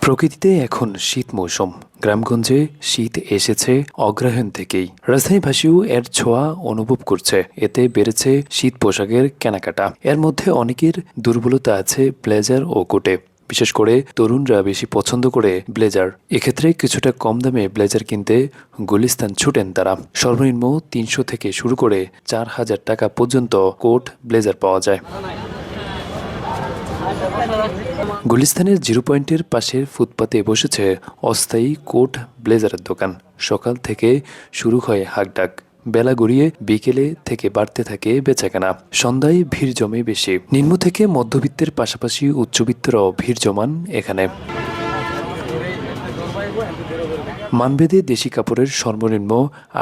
প্রকৃতিতে এখন শীত মৌসুম। গ্রামগঞ্জে শীত এসেছে অগ্রহায়ণ থেকেই। রাজধানীবাসীও এর ছোঁয়া অনুভব করছে। এতে বেড়েছে শীত পোশাকের কেনাকাটা। এর মধ্যে অনেকের দুর্বলতা আছে ব্লেজার ও কোটে। বিশেষ করে তরুণরা বেশি পছন্দ করে ব্লেজার। এক্ষেত্রে কিছুটা কম দামে ব্লেজার কিনতে গুলিস্তান ছুটেন তারা। সর্বনিম্ন তিনশো থেকে শুরু করে চার হাজার টাকা পর্যন্ত কোট ব্লেজার পাওয়া যায়। গুলিস্তানের জিরো পয়েন্টের পাশের ফুটপাতে বসেছে অস্থায়ী কোট ব্লেজারের দোকান। সকাল থেকে শুরু হয় হাকডাক। বেলা গড়িয়ে বিকেলে থেকে বাড়তে থাকে বেচাকেনা। সন্ধ্যায় ভিড় জমে বেশি। নিম্ন থেকে মধ্যবিত্তের পাশাপাশি উচ্চবিত্তরাও ভিড় জমান এখানে। মানবেদে দেশি কাপড়ের সর্বনিম্ন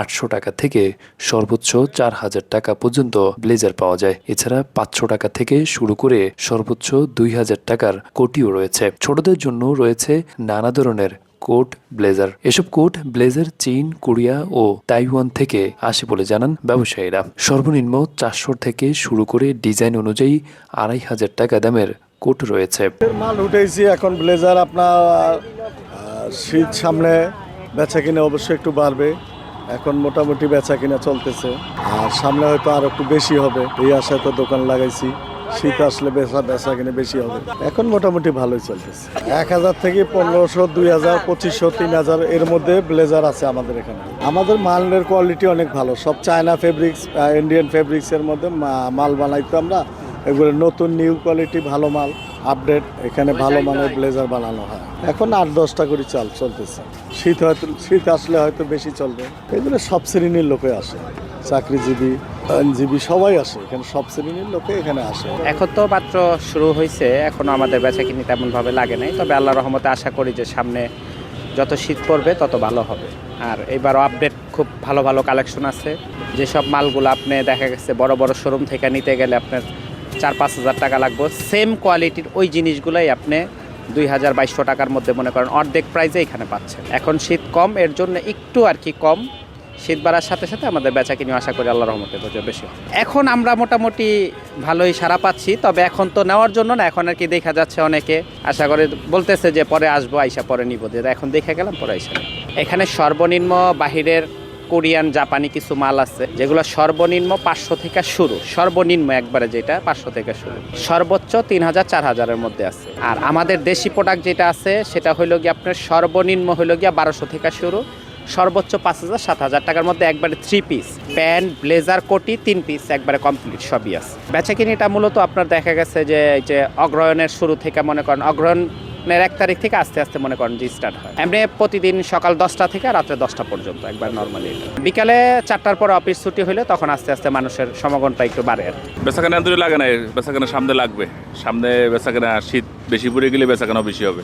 আটশো টাকা থেকে সর্বোচ্চ চার হাজার টাকা পর্যন্ত ব্লেজার পাওয়া যায়। এছাড়া পাঁচশো টাকা থেকে শুরু করে সর্বোচ্চ দুই হাজার টাকার কোটিও রয়েছে। ছোটদের জন্য রয়েছে নানা ধরনের কোট, ব্লেজার। এসব কোট, ব্লেজার চীন, কোরিয়া ও তাইওয়ান থেকে আসে বলে জানান ব্যবসায়ীরা। সর্বনিম্ন চারশো থেকে শুরু করে ডিজাইন অনুযায়ী আড়াই হাজার টাকা দামের কোট রয়েছে। মাল উঠেছি, এখন ব্লেজার আপনার শীত সামনে বেচা কিনে অবশ্যই একটু বাড়বে। এখন মোটামুটি বেচা কিনা চলতেছে। আর সামনে হয়তো আর একটু বেশি হবে। এই আশায় তো দোকান লাগাইছি। শীত আসলে বেচা বেচা কিনে বেশি হবে। এখন মোটামুটি ভালোই চলতেছে। এক হাজার থেকে পনেরোশো, দুই হাজার, পঁচিশশো, তিন হাজার এর মধ্যে ব্লেজার আছে আমাদের এখানে। আমাদের মালের কোয়ালিটি অনেক ভালো। সব চায়না ফেব্রিক্স ইন্ডিয়ান ফেব্রিক্সের মধ্যে মাল বানাইতো আমরা। এগুলো নতুন নিউ কোয়ালিটি ভালো মাল। আপডেট এখানে ভালো মানের ব্লেজার বানানো হয়। এখন আট দশটা করে চাল চলতেছে। শীত হয়তো শীত আসলে হয়তো বেশি চলবে। এগুলো সব শ্রেণির লোকে আসে। চাকরিজীবী আইনজীবী সবাই আসে। এখানে সব শ্রেণির লোকে এখানে আসে। এখন তো মাত্র শুরু হয়েছে এখনও আমাদের বেচা কিনি তেমনভাবে লাগে নাই। তবে আল্লাহ রহমতে আশা করি যে সামনে যত শীত পড়বে তত ভালো হবে। আর এবারও আপডেট খুব ভালো ভালো কালেকশন আছে। যেসব মালগুলো আপনি দেখা গেছে বড় বড় শোরুম থেকে নিতে গেলে আপনার চার পাঁচ হাজার টাকা লাগবে। সেম কোয়ালিটির ওই জিনিসগুলোই আপনি দুই হাজার বাইশশো টাকার মধ্যে মনে করেন, অর্ধেক প্রাইসে এখানে পাচ্ছেন। এখন শীত কম, এর জন্য একটু আর কি কম। শীত বাড়ার সাথে সাথে আমাদের বেচা কিনে আশা করি আল্লাহ রহমতে তো বেশি। এখন আমরা মোটামুটি ভালোই সারা পাচ্ছি, তবে এখন তো নেওয়ার জন্য না, এখন আর কি দেখা যাচ্ছে অনেকে। আশা করে বলতেছে যে পরে আসব, আইসা পরে নিব। এখন দেখে গেলাম, পরে আইসা এখানে সর্বনিম্ন বাহিরের কোরিয়ান, জাপানি কিছু মাল আছে, যেগুলো সর্বনিম্ন পাঁচশো থেকে শুরু, সর্বনিম্ন একবারে যেটা পাঁচশো থেকে শুরু, সর্বোচ্চ তিন হাজার, চার হাজারের মধ্যে আছে। আর আমাদের দেশি প্রোডাক্ট যেটা আছে, সেটা হইল গিয়ে আপনার সর্বনিম্ন হইল গিয়া বারোশো থেকে শুরু, সর্বোচ্চ পাঁচ হাজার, সাত হাজার টাকার মধ্যে একবারে থ্রি পিস প্যান্ট ব্লেজার কোটি, তিন পিস একবারে কমপ্লিট সবই আছে। বেচাকিনিটা মূলত আপনার দেখা গেছে যে, এই যে অগ্রয়ণের শুরু থেকে মনে করেন অগ্রহণের এক তারিখ থেকে আস্তে আস্তে মনে করেন যে স্টার্ট হয়। এমনি প্রতিদিন সকাল দশটা থেকে রাত্রে দশটা পর্যন্ত, একবার নর্মালি বিকালে চারটার পর অফিস ছুটি হলে তখন আস্তে আস্তে মানুষের সমাগমটা একটু বাড়ে আর। বেচাকেনা আন্তরিক লাগে না, বেচাকেনা সামনে লাগবে। সামনে বেচাকেনা শীত বেশি পড়ে গেলে বেসাখানাও বেশি হবে।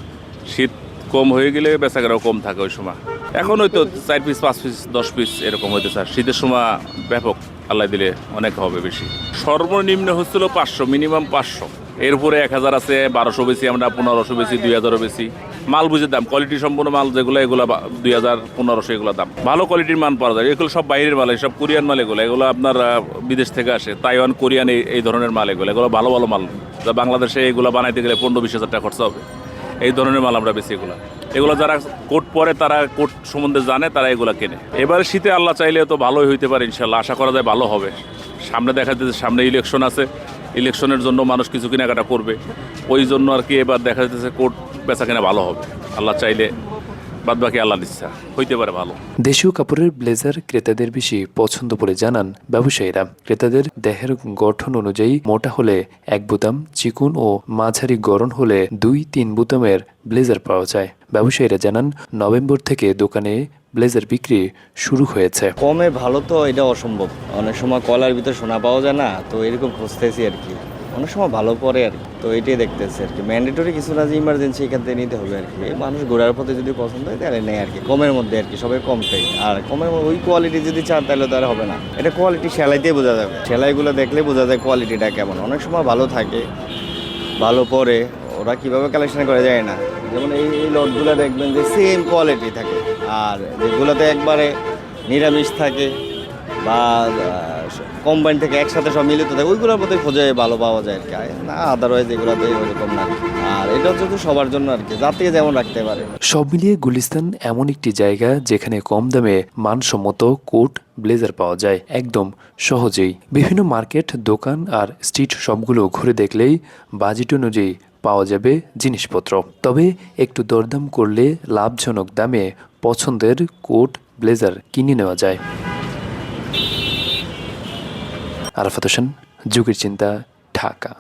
শীত কম হয়ে গেলে বেচাকেনাও কম থাকে ওই সময়। এখন হয়তো চার পিস পাঁচ পিস দশ পিস এরকম হইতে স্যার শীতের সময় ব্যাপক আল্লাহ দিলে অনেক হবে বেশি। সর্বনিম্ন হচ্ছিল পাঁচশো, মিনিমাম পাঁচশো। এরপরে এক হাজার আছে, বারোশো বেশি আমরা, পনেরোশো বেশি, দুই হাজারও বেশি। মাল বুঝে দাম কোয়ালিটি সম্পূর্ণ মাল যেগুলো, এগুলো দুই হাজার, পনেরোশো এগুলো দাম। ভালো কোয়ালিটির মাল পাওয়া যায়। এগুলো সব বাইরের মাল সব কোরিয়ান মাল এগুলো। এগুলো আপনার বিদেশ থেকে আসে। তাইওয়ান, কোরিয়ান এই ধরনের মাল এগুলো। এগুলো ভালো ভালো মাল। বাংলাদেশে এগুলো বানাইতে গেলে পনেরো, বিশ হাজার টাকা খরচা হবে। এই ধরনের মাল আমরা বেশি এগুলো। এগুলো যারা কোট পরে, তারা কোট সম্বন্ধে জানে, তারা এগুলো কেনে। এবারে শীতে আল্লাহ চাইলে তো ভালোই হইতে পারে ইনশাল্লাহ আশা করা যায় ভালো হবে। সামনে দেখা যাচ্ছে সামনে ইলেকশন আছে। ইলেকশনের জন্য মানুষ কিছু কেনাকাটা করবে। ওই জন্য আর কি এবার দেখা যাচ্ছে কোট বেচা কেনা ভালো হবে। আল্লাহ চাইলে বাদ বাকি আল্লাহর ইচ্ছা হইতে পারে ভালো। দেশীয় কাপড়ের ব্লেজার ক্রেতাদের বেশি পছন্দ বলে জানান ব্যবসায়ীরা। ক্রেতাদের দেহের গঠন অনুযায়ী মোটা হলে এক বোতাম চিকুন ও মাঝারি গরম হলে দুই তিন বোতামের ব্লেজার পাওয়া যায়। ব্যবসায়ীরা জানান নভেম্বর থেকে দোকানে ব্লেজার বিক্রি শুরু হয়েছে। কমে ভালো তো এটা অসম্ভব। অনেক সময় কলার ভিতর সোনা পাওয়া যায় না তো এরকম খুঁজতেছি আর কি। অনেক সময় ভালো পরে আর কি। তো এটাই দেখতেছি আর কি। ম্যান্ডেটরি কিছু না যে ইমার্জেন্সি এখান থেকে নিতে হবে আর কি। মানুষ ঘোরার পথে যদি পছন্দ হয় তাহলে নেই আর কি। কমের মধ্যে আর কি, সবাই কম কমটাই আর কমের ওই কোয়ালিটি যদি চান তাহলে তো আর হবে না। এটা কোয়ালিটি সেলাইতেই বোঝা যাবে। সেলাইগুলো দেখলে বোঝা যায় কোয়ালিটিটা কেমন। অনেক সময় ভালো থাকে, ভালো পরে ওরা কীভাবে কালেকশন করে যায় না। যেমন এই এই লটগুলো দেখবেন যে সেম কোয়ালিটি থাকে। আর যেগুলোতে একবারে নিরামিষ থাকে বা কম্বাইন থেকে একসাথে সব মিলিত থাকে, ওইগুলোর মধ্যে খোঁজে ভালো পাওয়া যায় আর কি। না আদারওয়াইজ এগুলোতে ওইরকম না। আর এটা হচ্ছে সবার জন্য আর কি যাতে যেমন রাখতে পারে। সব মিলিয়ে গুলিস্তান এমন একটি জায়গা যেখানে কম দামে মানসম্মত কোট, ব্লেজার পাওয়া যায়, একদম সহজেই। বিভিন্ন মার্কেট, দোকান আর স্ট্রিট শপগুলো ঘুরে দেখলেই বাজেট অনুযায়ী পাওয়া যাবে জিনিসপত্র। তবে একটু দরদাম করলে লাভজনক দামে পছন্দের কোট, ব্লেজার কিনে নেওয়া যায়। আরাফাত হোসেন যুগের চিন্তা ঢাকা।